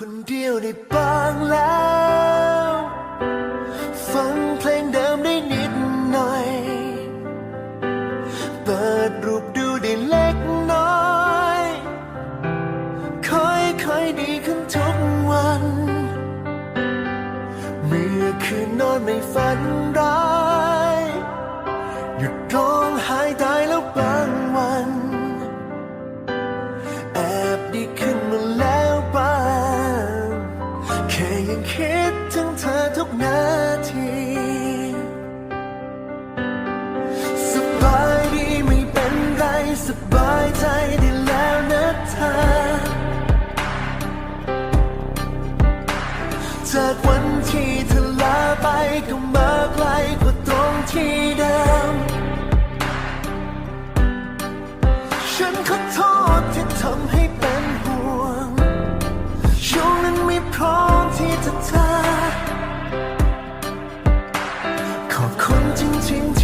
คนเดียวได้บ้างแล้ว ฟังเพลงเดิมได้นิดหน่อย เปิดรูปดูได้เล็กน้อย ค่อยค่อยดีขึ้นทุกวัน เมื่อคืนนอนไม่ฝันร้าย 尽情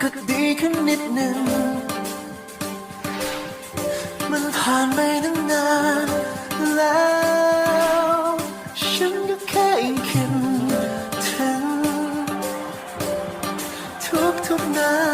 ก็ดีขึ้นนิดหนึ่ง มันผ่านไปนั้งนานแล้ว ฉันก็แค่คิดถึงทุกทุกนา